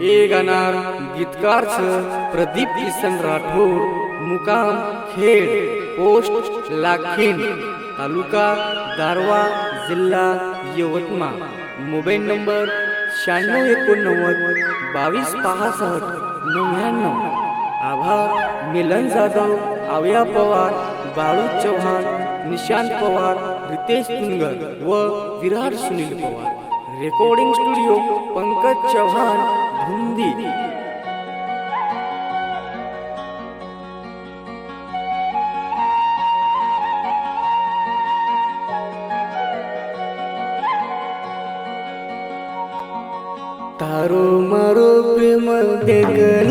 हे गाणार गीतकार प्रदीप किसन राठोड मुकाम खेड पोस्ट लाखीन तालुका दारवा जिल्हा यवतमाळ. मोबाईल नंबर शहाण्णव एकोणनव्वद बावीस पासष्ट नव्याण्णव. आभार मिलन जाधव आव्या पवार बाळू चव्हाण निशांत पवार रितेश तुंगर व विराट सुनील पवार. रेकॉर्डिंग स्टुडिओ पंकज चव्हाण धुंदी तारो मारो प्रेम देखन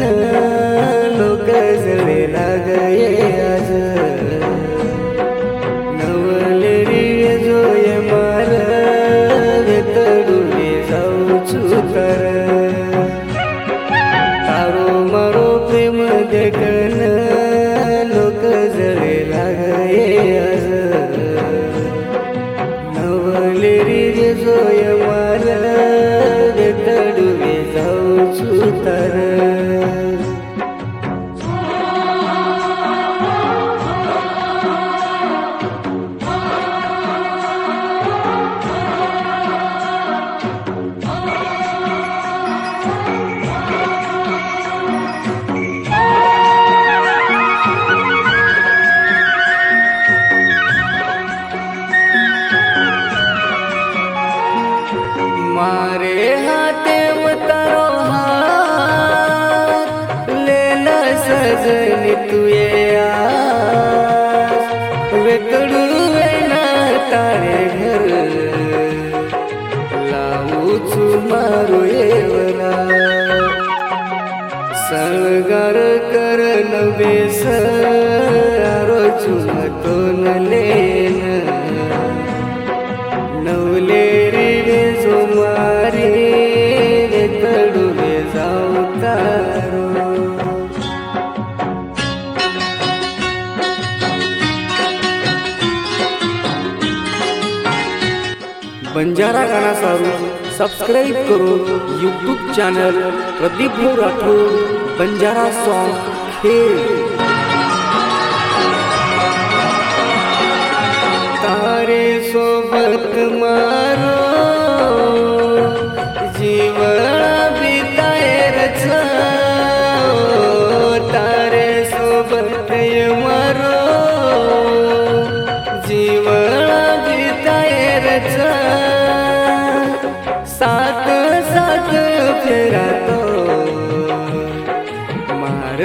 मारे हाथे उतारो हाथ लेला सजनी तुए आस। वेकडू ना तारे घर लावूचू मारो येवरा सळगार कर नवेस आरोचू मतोन लेन बंजारा गाना सारू सबस्क्राईब करून YouTube channel Pradeep Rathod Banjara song हे. तारे सोबत मारो.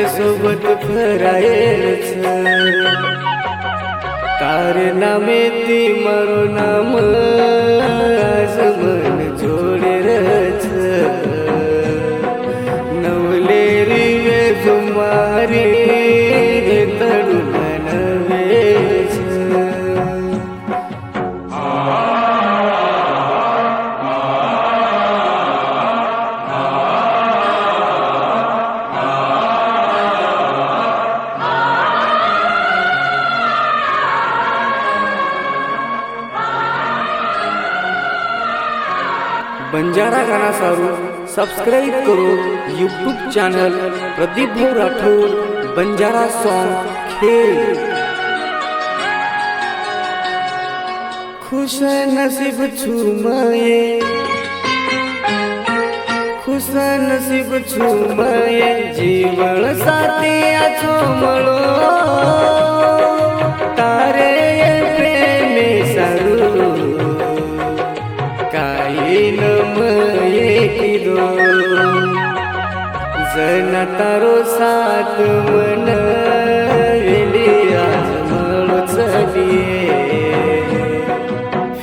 सोबत फरायच तार नामे ती मारो नाम आज बंजारा गाना सारू सब्सक्राइब करो यूट्यूब चैनल प्रदीप भाऊ राठौर बंजारा सॉन्ग खेल. खुश नसीब छुमाए खुश नसीब छुमाए जीवन साथी अछो मळो. तारे काही न मये तारो सात मन आज म्हणू चलिये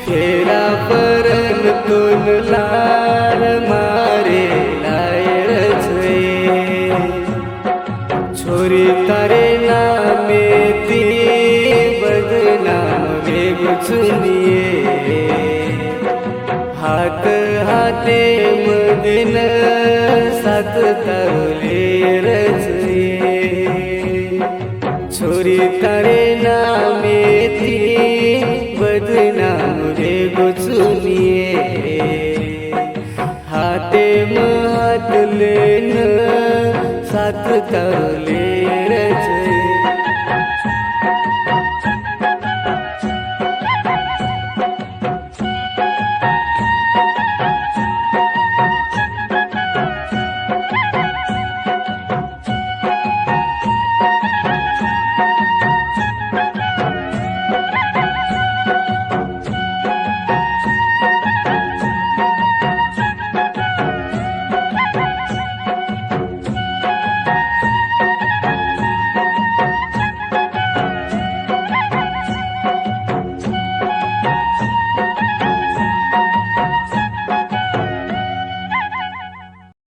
फेरा परन तोन लार मारे लायरच छोरी तारे नामे ती बदनाम वेगुचुनिये हाते मदिन सात तावले रचये छोरी तारे नामे ती बदनाम रे गोचुनिये हाते प्रेम हातले न साथ तरले